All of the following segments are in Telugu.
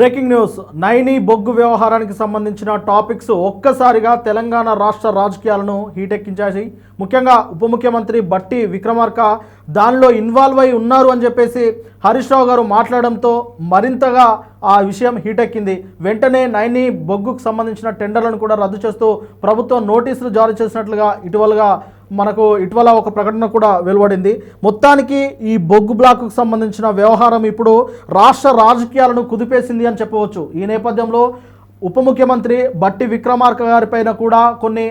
Breaking news. నైని బొగ్గు వ్యవహారానికి సంబంధించిన టాపిక్స్ ఒక్కసారిగా తెలంగాణ రాష్ట్ర రాజకీయాలను హీటెక్కించాయి. ముఖ్యంగా ఉప ముఖ్యమంత్రి బట్టి విక్రమార్క దానిలో ఇన్వాల్వ్ అయి ఉన్నారు అని చెప్పేసి హరీష్ రావు గారు మాట్లాడడంతో మరింతగా ఆ విషయం హీటెక్కింది. వెంటనే నైని బొగ్గుకు సంబంధించిన టెండర్లను కూడా రద్దు చేస్తూ ప్రభుత్వం నోటీసులు జారీ చేసినట్లుగా ఇటీవలగా మనకు ఇటీవల ఒక ప్రకటన కూడా వెలువడింది. మొత్తానికి ఈ బొగ్గు బ్లాక్కు సంబంధించిన వ్యవహారం ఇప్పుడు రాష్ట్ర రాజకీయాలను కుదిపేసింది అని చెప్పవచ్చు. ఈ నేపథ్యంలో ఉప ముఖ్యమంత్రి బట్టి విక్రమార్క గారిపైన కూడా కొన్ని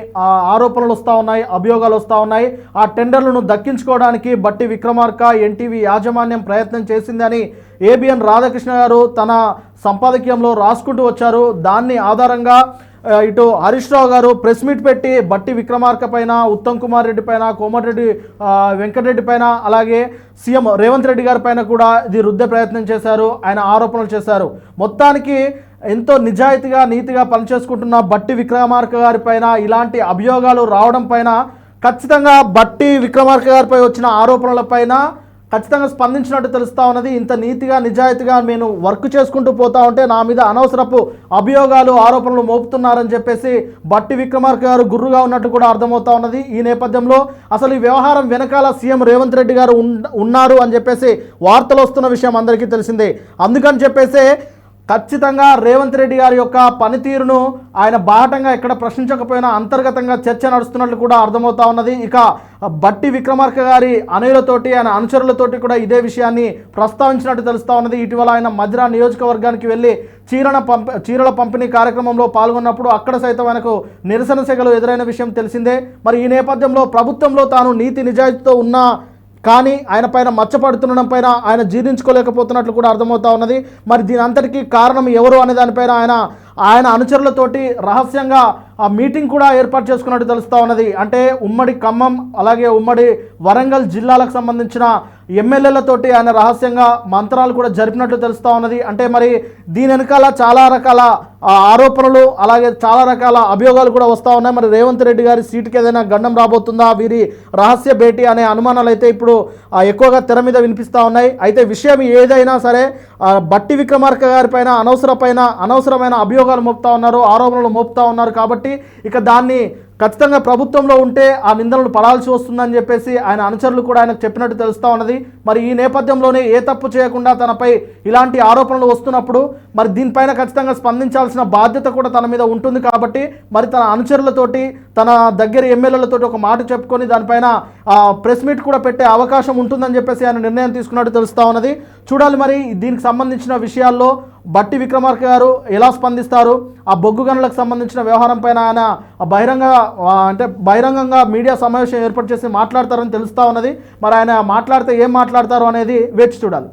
ఆరోపణలు వస్తూ ఉన్నాయి అభియోగాలు వస్తూ ఉన్నాయి. ఆ టెండర్లను దక్కించుకోవడానికి బట్టి విక్రమార్క ఎన్టీవీ యాజమాన్యం ప్రయత్నం చేసిందని ఏబిఎన్ రాధాకృష్ణ గారు తన సంపాదకీయంలో రాసుకుంటూ వచ్చారు. దాన్ని ఆధారంగా ఇటు హరీష్ రావు గారు ప్రెస్ మీట్ పెట్టి బట్టి విక్రమార్క పైన ఉత్తమ్ కుమార్ రెడ్డి పైన కోమటిరెడ్డి వెంకటరెడ్డి పైన అలాగే సీఎం రేవంత్ రెడ్డి గారి పైన కూడా ఇది రుద్దే ప్రయత్నం చేశారు ఆయన ఆరోపణలు చేశారు. మొత్తానికి ఎంతో నిజాయితీగా నీతిగా పనిచేసుకుంటున్న బట్టి విక్రమార్క గారి పైన ఇలాంటి అభియోగాలు రావడం పైన ఖచ్చితంగా బట్టి విక్రమార్క గారిపై వచ్చిన ఆరోపణలపైన ఖచ్చితంగా స్పందించినట్టు తెలుస్తా ఉన్నది. ఇంత నీతిగా నిజాయితీగా నేను వర్క్ చేసుకుంటూ పోతా ఉంటే నా మీద అనవసరపు అభియోగాలు ఆరోపణలు మోపుతున్నారని చెప్పేసి బట్టి విక్రమార్క గారు గుర్రుగా ఉన్నట్టు కూడా అర్థమవుతా ఉన్నది. ఈ నేపథ్యంలో అసలు ఈ వ్యవహారం వెనకాల సీఎం రేవంత్ రెడ్డి గారు ఉన్నారు అని చెప్పేసి వార్తలు వస్తున్న విషయం అందరికీ తెలిసిందే. అందుకని చెప్పేసి ఖచ్చితంగా రేవంత్ రెడ్డి గారి యొక్క పనితీరును ఆయన బాహటంగా ఎక్కడ ప్రశ్నించకపోయినా అంతర్గతంగా చర్చ నడుస్తున్నట్లు కూడా అర్థమవుతా ఉన్నది. ఇక బట్టి విక్రమార్క గారి అనుయులతోటి ఆయన అనుచరులతోటి కూడా ఇదే విషయాన్ని ప్రస్తావించినట్టు తెలుస్తూ ఉన్నది. ఇటీవల ఆయన మధిరా నియోజకవర్గానికి వెళ్ళి చీరల పంప చీరల పంపిణీ కార్యక్రమంలో పాల్గొన్నప్పుడు అక్కడ సైతం ఆయనకు నిరసన సెగలు ఎదురైన విషయం తెలిసిందే. మరి ఈ నేపథ్యంలో ప్రభుత్వంలో తాను నీతి నిజాయితీతో ఉన్న కానీ ఆయన పైన మచ్చపడుతుండడం పైన ఆయన జీర్ణించుకోలేకపోతున్నట్లు కూడా అర్థమవుతా ఉన్నది. మరి దీని అంతటికీ కారణం ఎవరు అనే దానిపైన ఆయన ఆయన అనుచరులతోటి రహస్యంగా ఆ మీటింగ్ కూడా ఏర్పాటు చేసుకున్నట్టు తెలుస్తూ ఉన్నది. అంటే ఉమ్మడి ఖమ్మం అలాగే ఉమ్మడి వరంగల్ జిల్లాలకు సంబంధించిన ఎమ్మెల్యేలతోటి ఆయన రహస్యంగా మంత్రాలు కూడా జరిపినట్లు తెలుస్తూ ఉన్నది. అంటే మరి దీని వెనకాల చాలా రకాల ఆరోపణలు అలాగే చాలా రకాల అభియోగాలు కూడా వస్తూ ఉన్నాయి. మరి రేవంత్ రెడ్డి గారి సీటుకి ఏదైనా గండం రాబోతుందా? వీరి రహస్య భేటీ అనే అనుమానాలు అయితే ఇప్పుడు ఎక్కువగా తెర మీద వినిపిస్తూ ఉన్నాయి. అయితే విషయం ఏదైనా సరే బట్టి విక్రమార్క గారి పైన అనవసర పైన అనవసరమైన అభియోగాలు మోపుతా ఉన్నారు ఆరోపణలు మోపుతా ఉన్నారు కాబట్టి ఇక దాన్ని ఖచ్చితంగా ప్రభుత్వంలో ఉంటే ఆ నిందనలు పడాల్సి వస్తుందని చెప్పేసి ఆయన అనుచరులు కూడా ఆయనకు చెప్పినట్టు తెలుస్తూ ఉన్నది. మరి ఈ నేపథ్యంలోనే ఏ తప్పు చేయకుండా తనపై ఇలాంటి ఆరోపణలు వస్తున్నప్పుడు మరి దీనిపైన ఖచ్చితంగా స్పందించాల్సిన బాధ్యత కూడా తన మీద ఉంటుంది కాబట్టి మరి తన అనుచరులతోటి తన దగ్గర ఎమ్మెల్యేలతోటి ఒక మాట చెప్పుకొని దానిపైన ప్రెస్ మీట్ కూడా పెట్టే అవకాశం ఉంటుందని చెప్పేసి ఆయన నిర్ణయం తీసుకున్నట్టు తెలుస్తూ ఉన్నది. చూడాలి మరి దీనికి సంబంధించిన విషయాల్లో బట్టి విక్రమార్క గారు ఎలా స్పందిస్తారు? ఆ బొగ్గు గనులకు సంబంధించిన వ్యవహారం పైన ఆయన బహిరంగ అంటే బహిరంగంగా మీడియా సమావేశం ఏర్పాటు చేసి మాట్లాడతారని తెలుస్తూ ఉన్నది. మరి ఆయన మాట్లాడితే ఏం మాట్లాడతారు అనేది వేచి చూడాలి.